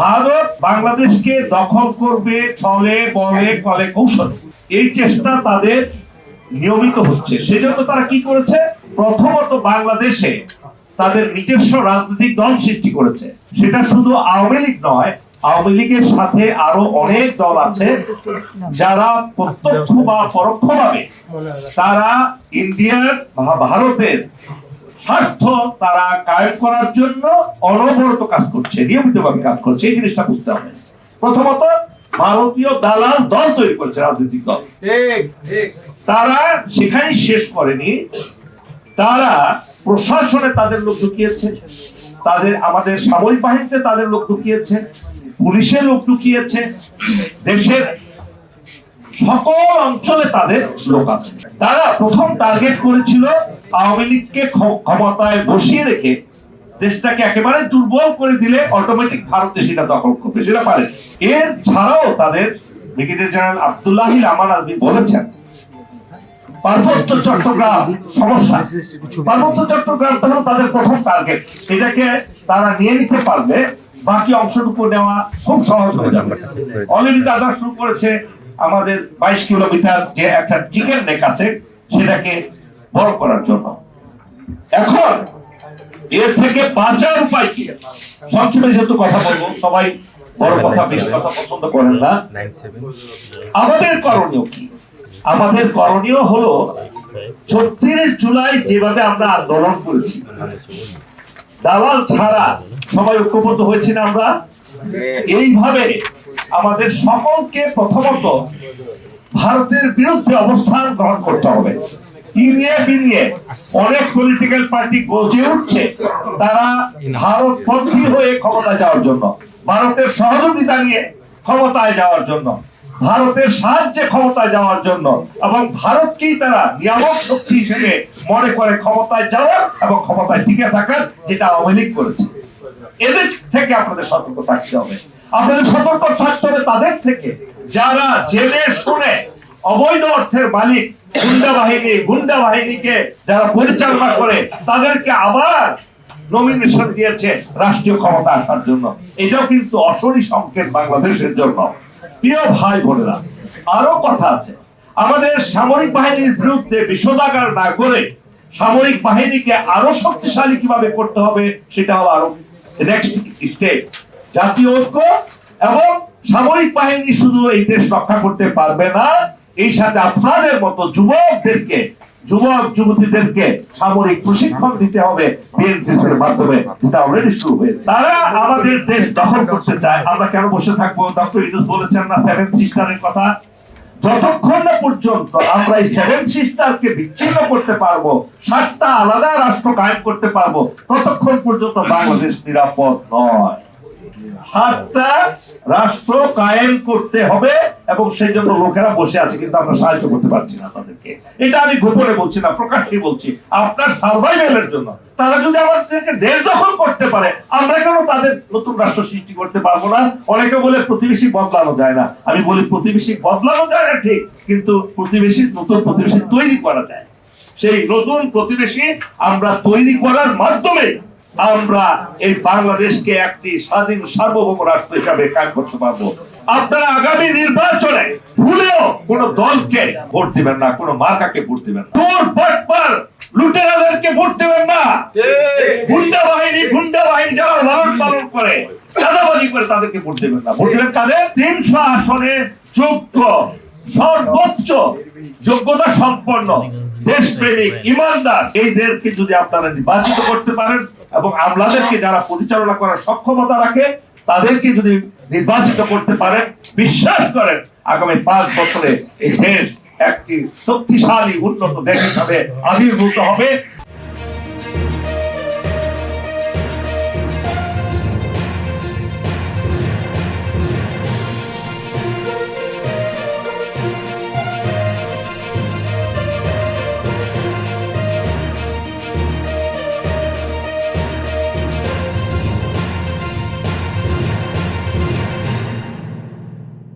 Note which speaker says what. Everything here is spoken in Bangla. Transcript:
Speaker 1: ভারত বাংলাদেশকে দখল করবে ছলে বলে, কলে কৌশলে। এই চেষ্টা তাদের নিয়মিত হচ্ছে। সেজন্য তারা কি করেছে? প্রথমত বাংলাদেশে তাদের নিজস্ব রাজনৈতিক দল সৃষ্টি করেছে। সেটা শুধু আওয়ামী লীগ নয়, আওয়ামী লীগের সাথে আরও অনেক দল আছে যারা প্রত্যক্ষ বা পরোক্ষভাবে তারা ইন্ডিয়ার ভারতের স্বার্থ তারা কায়েম করার জন্য অনবরত কাজ করছে নিয়মিতভাবে কাজ করছে এই জিনিসটা বুঝতে হবে। প্রথমত ভারতীয় দালাল দল তৈরি করেছে রাজনৈতিক দল। তারা সেখানে শেষ করেনি। তারা প্রশাসনে তাদের লোক ঢুকিয়েছে তাদের আমাদের সামরিক বাহিনীতে তাদের লোক ঢুকিয়েছে পুলিশে লোক ঢুকিয়েছে দেশের সকল অঞ্চলে তাদের লোক আছে। তারা প্রথম টার্গেট করেছিল আওয়ামী লীগকে ক্ষমতায় বসিয়ে রেখে দেশটাকে একেবারে দুর্বল করে দিলে অটোমেটিক ভারত সেটা দখল করবে, সেটা পারে। এর ছাড়াও তাদের ব্রিগেডিয়ার জেনারেল আব্দুল্লাহ আমান আজমি বলেছেন, পার্বত্য চট্টগ্রাম সমস্যা। পার্বত্য চট্টগ্রাম তাদের প্রথম টার্গেট এটাকে তারা নিয়ে নিতে পারলে বাকি অংশটুকু নেওয়া খুব সহজ হয়ে যাবে। অলরেডি শুরু করেছে আমাদের বাইশ কিলোমিটার যে একটা চিকেন নেক আছে সেটাকে বড় করার জন্য। এখন এর থেকে বাঁচার উপায় কি? সংক্ষেপে যেহেতু কথা বলব। সবাই বড় কথা বেশি কথা পছন্দ করেন না। আমাদের করণীয় কি? আমাদের করণীয় হলো ছত্রিশ জুলাই যেভাবে আমরা আন্দোলন করেছি। দালাল ছাড়া সবাই ঐক্যবদ্ধ হয়েছি না আমরা? এইভাবে আমাদের সকলকে প্রথমত ভারতের বিরুদ্ধে অবস্থান গ্রহণ করতে হবে। অনেক পলিটিক্যাল পার্টি গজে উঠছে, তারা হয়ে ক্ষমতা যাওয়ার জন্য, ভারতের সহযোগিতা নিয়ে ক্ষমতায় যাওয়ার জন্য, ভারতের সাহায্যে ক্ষমতায় যাওয়ার জন্য এবং ভারতকেই তারা নিয়ামক শক্তি হিসেবে মনে করে ক্ষমতায় যাওয়ার এবং ক্ষমতায় টিকে থাকার যেটা আওয়ামী লীগ করেছে। এদের থেকে আপনাদের সতর্ক থাকতে হবে। আপনাদের সতর্ক থাকতে হবে তাদের থেকে। যারা জেলে শুনে অবৈধ অর্থের মালিক, গুন্ডা বাহিনী, গুন্ডা বাহিনীকে যারা পরিচালনা করে, তাদেরকে আবার নমিনেশন দিয়েছে রাষ্ট্রীয় ক্ষমতা আসার জন্য। এটাও কিন্তু অসরি সংকেত বাংলাদেশের জন্য। প্রিয় ভাই বোনেরা, আরও কথা আছে। আমাদের সামরিক বাহিনীর বিরুদ্ধে বিষোদাগার না করে সামরিক বাহিনীকে আরও শক্তিশালী কীভাবে করতে হবে, সেটা হলো আরও নেক্সট জাতীয় ঐক্য এবং সামরিক বাহিনী শুধু এই দেশ রক্ষা করতে পারবে না, এই সাথে আপনাদের মতো যুবকদেরকে, যুবক, যুবতীদেরকে সামরিক প্রশিক্ষণ দিতে হবে বিএনসিসির মাধ্যমে। যেটা অলরেডি শুরু হয়েছে তারা আমাদের দেশ দখল করতে চায়। আমরা কেন বসে থাকব? ডক্টর ইউনুস বলেছেন না সেভেন সিস্টারের কথা। যতক্ষণ পর্যন্ত আমরা এই সেভেন সিস্টারকে বিচ্ছিন্ন করতে পারব, সাতটা আলাদা রাষ্ট্র কায়েম করতে পারব, ততক্ষণ পর্যন্ত বাংলাদেশ নিরাপদ নয়। সাতটা রাষ্ট্র কায়েম করতে হবে এবং সেই জন্য লোকেরা বসে আছে, কিন্তু আমরা সাহায্য করতে পারছি না তাদেরকে। এটা আমি গোপনে বলছি না প্রকাশ্যে বলছি, আপনার সার্ভাইভেলের জন্য। তারা যদি আমাদেরকে দেশ দখল করতে পারে। আমরা কেন তাদের নতুন রাষ্ট্র সৃষ্টি করতে পারব না? অনেকে বলে প্রতিবেশী বদলানো যায় না। আমি বলি প্রতিবেশী বদলানো যায় না ঠিক, কিন্তু প্রতিবেশী, নতুন প্রতিবেশী তৈরি করা যায়। সেই নতুন প্রতিবেশী আমরা তৈরি করার মাধ্যমে আমরা এই বাংলাদেশকে একটি স্বাধীন সার্বভৌম রাষ্ট্র হিসাবে কাজ করতে পারব। আপনারা আগামী নির্বাচনে ভুলেও কোন দলকে ভোট দিবেন না, কোন মার্কাকে ভোট দিবেন না। লুটেরাদেরকে ভোট দেবেন না। গুন্ডা বাহিনী গুন্ডা বাহিনী যারা লালন পালন করে চাঁদাবাজি করে তাদেরকে ভোট দেবেন না। ভোট দেবেন তাদের তিনশো আসনে যোগ্য সর্বোচ্চ যোগ্যতা সম্পন্ন দেশপ্রেমিক ইমানদার। এইদেরকে যদি আপনারা নির্বাচিত করতে পারেন এবং আমলাদেরকে যারা পরিচালনা করার সক্ষমতা রাখে তাদেরকে যদি নির্বাচিত করতে পারেন বিশ্বাস করেন আগামী পাঁচ বছরে এই দেশ একটি শক্তিশালী উন্নত দেশ হিসাবে আবির্ভূত হবে।